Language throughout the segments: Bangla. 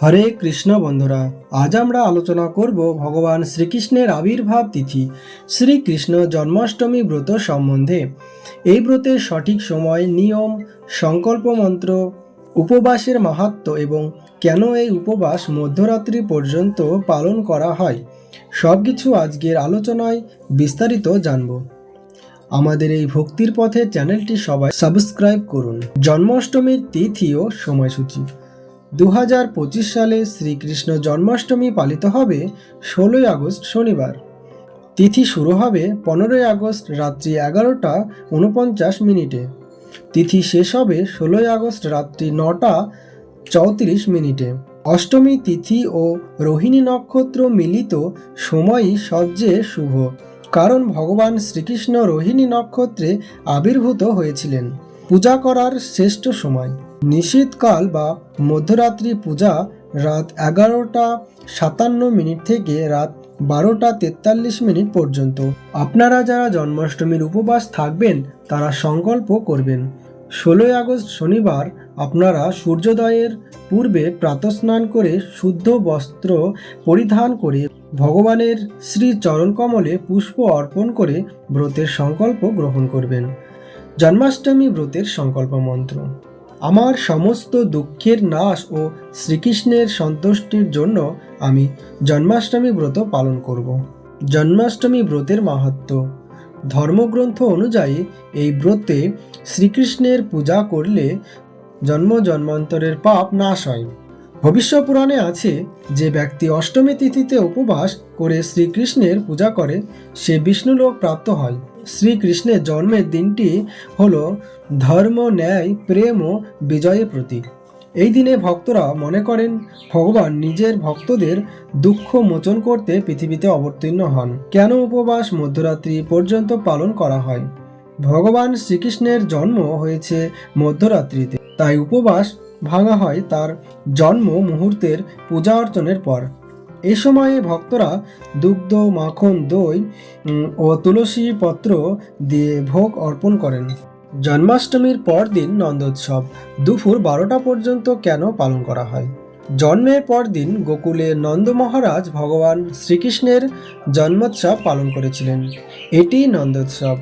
হরে কৃষ্ণ বন্ধুরা, আজ আমরা আলোচনা করব ভগবান শ্রীকৃষ্ণের আবির্ভাব তিথি, শ্রীকৃষ্ণ জন্মাষ্টমী ব্রত সম্বন্ধে। এই ব্রতের সঠিক সময়, নিয়ম, সংকল্প মন্ত্র, উপবাসের মাহাত্ম এবং কেন এই উপবাস মধ্যরাত্রি পর্যন্ত পালন করা হয় সব কিছু আজকের আলোচনায় বিস্তারিত জানব। আমাদের এই ভক্তির পথে চ্যানেলটি সবাই সাবস্ক্রাইব করুন। জন্মাষ্টমীর তিথি ও সময়সূচি। দু হাজার পঁচিশ সালে শ্রীকৃষ্ণ জন্মাষ্টমী পালিত হবে ষোলোই আগস্ট শনিবার। তিথি শুরু হবে পনেরোই আগস্ট রাত্রি এগারোটা উনপঞ্চাশ মিনিটে। তিথি শেষ হবে ষোলোই আগস্ট রাত্রি নটা চৌত্রিশ মিনিটে। অষ্টমী তিথি ও রোহিণী নক্ষত্র মিলিত সময়ই সবচেয়ে শুভ, কারণ ভগবান শ্রীকৃষ্ণ রোহিণী নক্ষত্রে আবির্ভূত হয়েছিলেন। পূজা করার শ্রেষ্ঠ সময়। নিশীতকাল বা মধ্যরাত্রি পূজা রাত এগারোটা সাতান্ন মিনিট থেকে রাত বারোটা তেতাল্লিশ মিনিট পর্যন্ত। আপনারা যারা জন্মাষ্টমীর উপবাস থাকবেন, তারা সংকল্প করবেন। ষোলোই আগস্ট শনিবার আপনারা সূর্যোদয়ের পূর্বে প্রাতস্নান করে শুদ্ধ বস্ত্র পরিধান করে ভগবানের শ্রী চরণকমলে পুষ্প অর্পণ করে ব্রতের সংকল্প গ্রহণ করবেন। জন্মাষ্টমী ব্রতের সংকল্প মন্ত্র। আমার সমস্ত দুঃখের নাশ ও শ্রীকৃষ্ণের সন্তুষ্টির জন্য আমি জন্মাষ্টমী ব্রত পালন করব। জন্মাষ্টমী ব্রতের মাহাত্ম ধর্মগ্রন্থ অনুযায়ী এই ব্রতে শ্রীকৃষ্ণের পূজা করলে জন্ম জন্মান্তরের পাপ নাশ হয়। ভবিষ্য পুরাণে আছে, যে ব্যক্তি অষ্টমী তিথিতে উপবাস করে শ্রীকৃষ্ণের পূজা করে, সে বিষ্ণুলোক প্রাপ্ত হয়। শ্রীকৃষ্ণের জন্মের দিনটি হল ধর্ম, ন্যায়, প্রেম ও বিজয়ের প্রতীক। এই দিনে ভক্তরা মনে করেন, ভগবান নিজের ভক্তদের দুঃখ মোচন করতে পৃথিবীতে অবতীর্ণ হন। কেন উপবাস মধ্যরাত্রি পর্যন্ত পালন করা হয়? ভগবান শ্রীকৃষ্ণের জন্ম হয়েছে মধ্যরাত্রিতে। তাই উপবাস ভাঙা হয় তার জন্ম মুহূর্তের পূজা অর্চনের পর। এ সময়ে ভক্তরা দুগ্ধ, মাখন, দই ও তুলসী পত্র দিয়ে ভোগ অর্পণ করেন। জন্মাষ্টমীর পর দিন নন্দোৎসব। দুপুর বারোটা পর্যন্ত কেন পালন করা হয়? জন্মের পর দিন গোকুলে নন্দ মহারাজ ভগবান শ্রীকৃষ্ণের জন্মোৎসব পালন করেছিলেন। এটি নন্দোৎসব।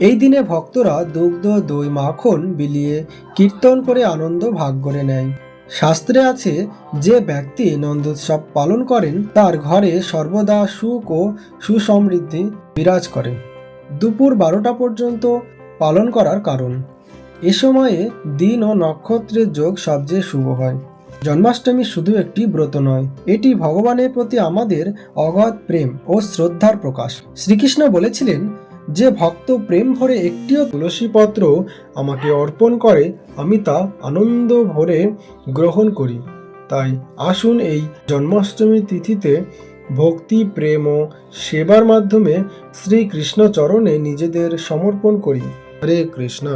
এই দিনে ভক্তরা দুগ্ধ, দই, মাখন বিলিয়ে কীর্তন করে আনন্দ ভাগ করে নেয়। শাস্ত্রে আছে, যে ব্যক্তি নন্দোৎসব পালন করেন, তার ঘরে সর্বদা সুখ ও সুসমৃদ্ধি বিরাজ করে। দুপুর বারোটা পর্যন্ত পালন করার কারণ। এ সময়ে দিন ও নক্ষত্রের যোগ সবচেয়ে শুভ হয়। জন্মাষ্টমী শুধু একটি ব্রত নয়, এটি ভগবানের প্রতি আমাদের অগাধ প্রেম ও শ্রদ্ধার প্রকাশ। শ্রীকৃষ্ণ বলেছিলেন যে ভক্ত প্রেম ভরে একটিও তুলসীপত্র আমাকে অর্পণ করে, আমি তা আনন্দ ভরে গ্রহণ করি। তাই আসুন এই জন্মাষ্টমী তিথিতে ভক্তি, প্রেম ও সেবার মাধ্যমে শ্রীকৃষ্ণ চরণে নিজেদের সমর্পণ করি। হরে কৃষ্ণ।